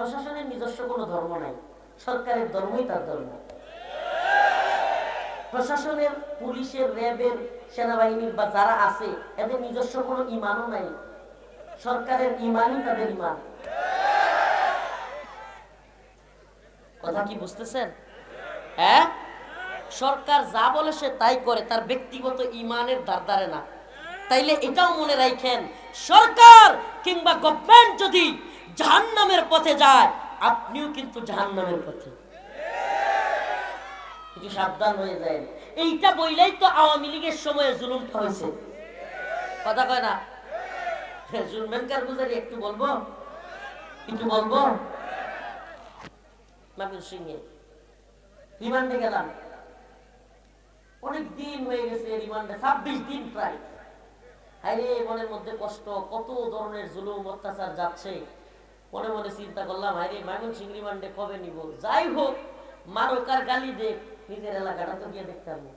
প্রশাসনের নিজস্ব কোনো ধর্ম নাই। সরকারের ধর্মই তার ধর্ম। প্রশাসনের, পুলিশের, র্যাবের, সেনাবাহিনীর বা যারা আছে, এদের নিজস্ব কোনো ইমানও নাই। সরকারের ইমানই তাদের ইমান। কথা কি বুঝতেছেন? হ্যাঁ? সরকার যা বলে সে তাই করে, তার ব্যক্তিগত ইমানের দ্বার দ্বারে না। তাইলে এটাও মনে রাখেন সরকার কিংবা গভর্নমেন্ট যদি জাহান্নামের পথে যায়, আপনিও কিন্তু জাহান্নামের পথে। সাবধান হয়ে যায় এইটা বইলেই তো আওয়ামী লীগের সময় জুলুমটা হয়েছে। কথা কয় না? একটু বলব? বলব? রিমান্ডে গেলাম। অনেক দিন হয়ে গেছে রিমান্ডে, ছাব্বিশ দিন প্রায়। মনের মধ্যে কষ্ট, কত ধরনের জুলুম, অত্যাচার যাচ্ছে। মনে মনে চিন্তা করলাম হাইরে মাইমন সিং রিমান্ডে কবে নিব? যাই হোক, মারকার গালি দে, নিজের এলাকাটা তো গিয়ে দেখতে হবে।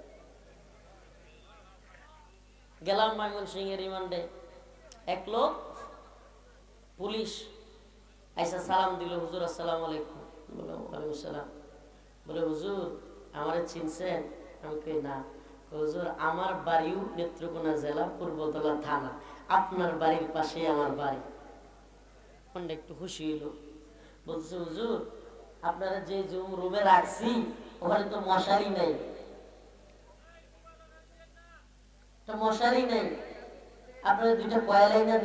গেলাম মাইমন সিং এর রিমান্ডে। এক লোক, পুলিশ আইসা সালাম দিল, হুজুর, আসসালাম আলাইকুম। বললাম, ওয়ালাইকুম সালাম। বলে, হুজুর, আমারে চিনছেন? আমি কই, না। হুজুর, আমার বাড়িও নেত্রকোনা জেলা পূর্বতলা থানা। আপনার বাড়ির পাশে আমার বাড়ি। পন্ডা একটু খুশি হইল। বলছে, হুজুর, আপনারা যে রুমে রাখছি, ওখানে তো মশারি নেই। মশারি নেই। আপনারা দুইটা কয়লাই না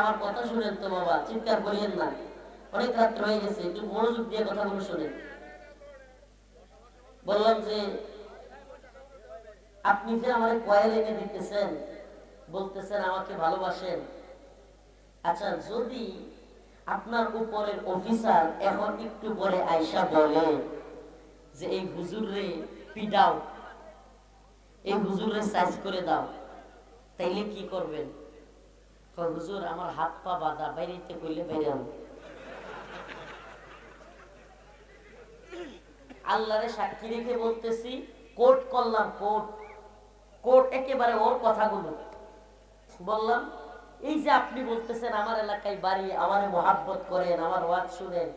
আমার কথা শুনেন তো বাবা, চিৎকার করিয়েন না। অনেক রাত্র হয়ে গেছে, একটু মনোযোগ দিয়ে কথাগুলো শোনেন। বললাম যে, আপনি যে আমার কয়েল এনে দিতেছেন, বলতেছেন আমাকে ভালোবাসেন আচ্ছা যদি আপনার উপরের অফিসার এখন একটু পরে আয়সা বলে যে, এই হুজুরে পিডাও এই হুজুরে সাইজ করে দাও, তাইলে কি করবেন? হুজুর, আমার হাত পা বাঁধা, বাইরেতে কইলে বাইরে আল্লাহরে সাক্ষী রেখে বলতেছি কোর্ট করলাম কোর্ট কোর্ট একেবারে ওর কথাগুলো। বললাম এই যে আপনি বলতেছেন আমার এলাকায় বাড়ি আমার মহাব্বত করেন আমার ওয়াজ শুনেন।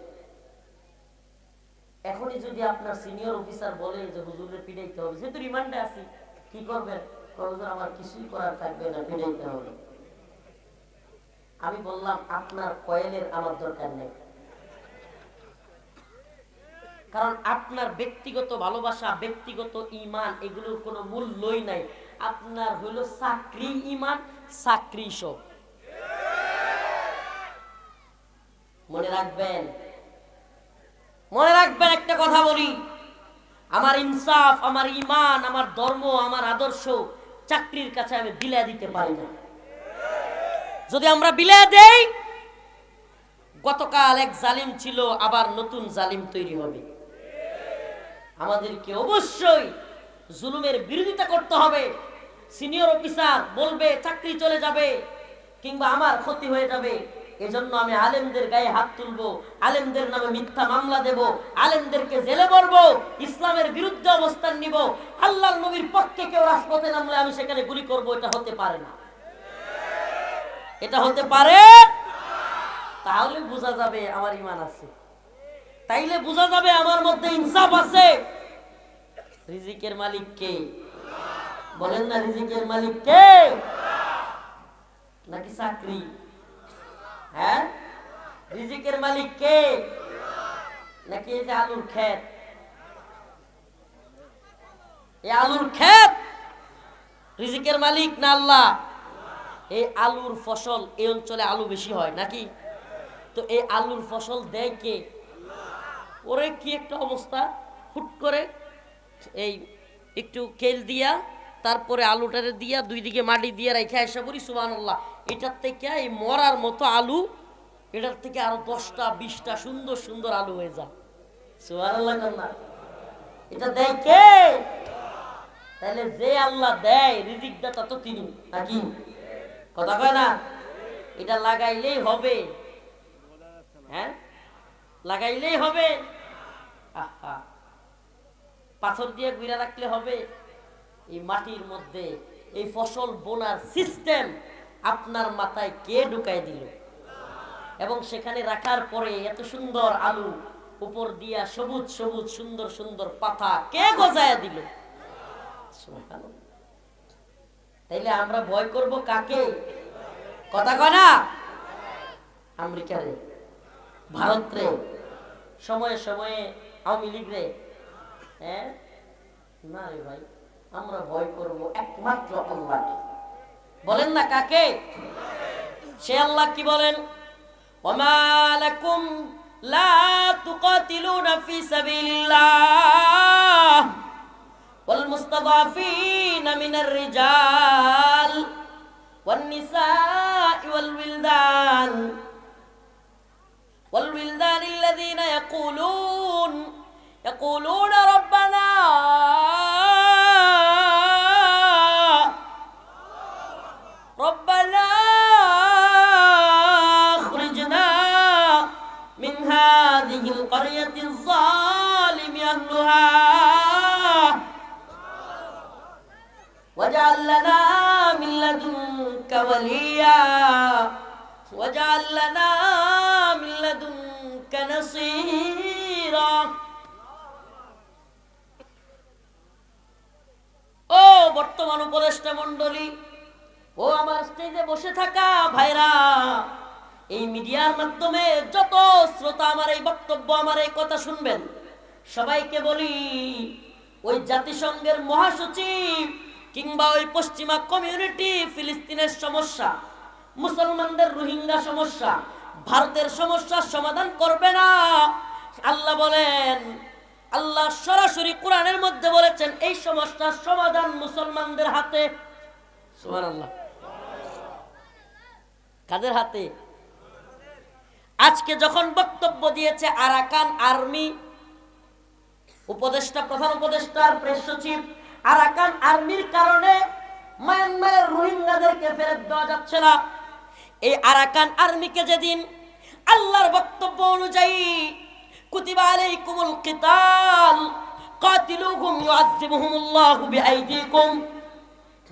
এখনই যদি আপনার সিনিয়র অফিসার বলে যে হুজুরের পিড়াইতে হবে যেহেতু রিমান্ডে আছি কি করবেন? হুজুর আমার কিছুই করার থাকবে না পিড়াইতে হবে। আমি বললাম আপনার কয়েলের আমার দরকার নেই। কারণ আপনার ব্যক্তিগত ভালোবাসা ব্যক্তিগত ইমান এগুলোর কোনো মূল্যই নাই। আপনার হলো চাকরি ইমান চাকরি সব। মনে রাখবেন মনে রাখবেন একটা কথা বলি। আমার ইনসাফ, আমার ইমান, আমার ধর্ম, আমার আদর্শ চাকরির কাছে আমি বিলে দিতে পারি না। যদি আমরা বিলে দেই, গতকাল এক জালিম ছিল, আবার নতুন জালিম তৈরি হবে। আমাদেরকে অবশ্যই জুলুমের বিরোধিতা করতে হবে। সিনিয়র অফিসার বলবে, চাকরি চলে যাবে, কিংবা আমার ক্ষতি হয়ে যাবে। এজন্য আমি আলেমদের গায়ে হাত তুলবো, আলেমদের নামে মিথ্যা মামলা দেব, আলেমদেরকে জেলে পড়ব ইসলামের বিরুদ্ধে অবস্থান নিব। আল্লাহর নবীর পক্ষে কেউ রাজপথে নামলে আমি সেখানে গুলি করব, এটা হতে পারে না। এটা হতে পারে? তাহলে বোঝা যাবে আমার ইমান আছে। তাইলে বোঝা যাবে আমার মধ্যে ইনসাফ আছে। রিজিকের মালিক কে? বলেন না রিজিকের মালিক কে? নাকি চাকরি? হ্যাঁ? রিজিকের মালিক কে? নাকি এই যে আলুর ক্ষেত? এই আলুর ক্ষেত? রিজিকের মালিক না আল্লাহ? এই আলুর ফসল, এই অঞ্চলে আলু বেশি হয় নাকি? তো এই আলুর ফসল দেয় কে? ওরে কি একটা অবস্থা? হুট করে এই একটু কেল দিয়া তারপরে আলুটারে দিয়া দুই দিকে মাটি দিয়ে রেখে আসা করি সুবাহ এটার থেকে এই মরার মতো আলু, এটার থেকে আরও দশটা, বিশটা সুন্দর সুন্দর আলু হয়ে যায়। এটা দেয় কে? তাহলে যে আল্লাহ দেয় রিজিক দাতা তো তিনি, নাকি? কথা কয় না? এটা লাগাইলেই হবে। হ্যাঁ? লাগাইলেই হবে। পাথর দিয়ে গুইরা রাখলে হবে। এই মাটির মধ্যে এই ফসল বোনার সিস্টেম আপনার মাথায় কে ঢুকাই দিল? এবং সেখানে রাখার পরে এত সুন্দর আলু, উপর দিয়া সবুজ সবুজ, সুন্দর সুন্দর পাতা কে গজায়া দিল? তাইলে আমরা ভয় করব কাকে? কথা কয় না? আমেরিকা রে, ভারত রে, সময়ে সময়ে আওয়ামী লীগ রে। হ্যাঁ? না রে ভাই। আমরা ভয় করব একমাত্র আল্লাহকে বলেন না কাকে সে আল্লাহ কি বলেন ওমা লাকুম লা তুকাতিলুনা ফি সাবিলিল্লাহ والمستضعفين من الرجال والنساء والولدان والولدان الذين يقولون يقولون الظالم أهلها واجعل لنا من لدنك وليا واجعل لنا من لدنك نصيرا ও বর্তমান উপদেষ্টা মণ্ডলী ও আমার স্টেজে বসে থাকা ভাইরা এই মিডিয়ার মাধ্যমে যত শ্রোতা আমার এই বক্তব্য আমার এই কথা শুনবেন সবাইকে বলি, ওই জাতিসংঘের মহাসচিব কিংবা ওই পশ্চিমা কমিউনিটি ফিলিস্তিনের সমস্যা, মুসলমানদের রোহিঙ্গা সমস্যা, ভারতের সমস্যার সমাধান করবে না। আল্লাহ বলেন, আল্লাহ সরাসরি কোরআনের মধ্যে বলেছেন, এই সমস্যার সমাধান মুসলমানদের হাতে। কাদের হাতে? আজকে যখন বক্তব্য দিয়েছে আরাকান আর্মি উপদেষ্টা, প্রধান উপদেষ্টার প্রেস সচিব আরাকান আর্মির কারণে মায়ানমারের রোহিঙ্গাদেরকে ফেরত দেওয়া যাচ্ছে না। এই আরাকান আর্মিকে যেদিন আল্লাহর বক্তব্য অনুযায়ী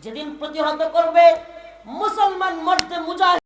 যেদিন প্রতিহত করবে মুসলমান মর্দে মুজাহিদ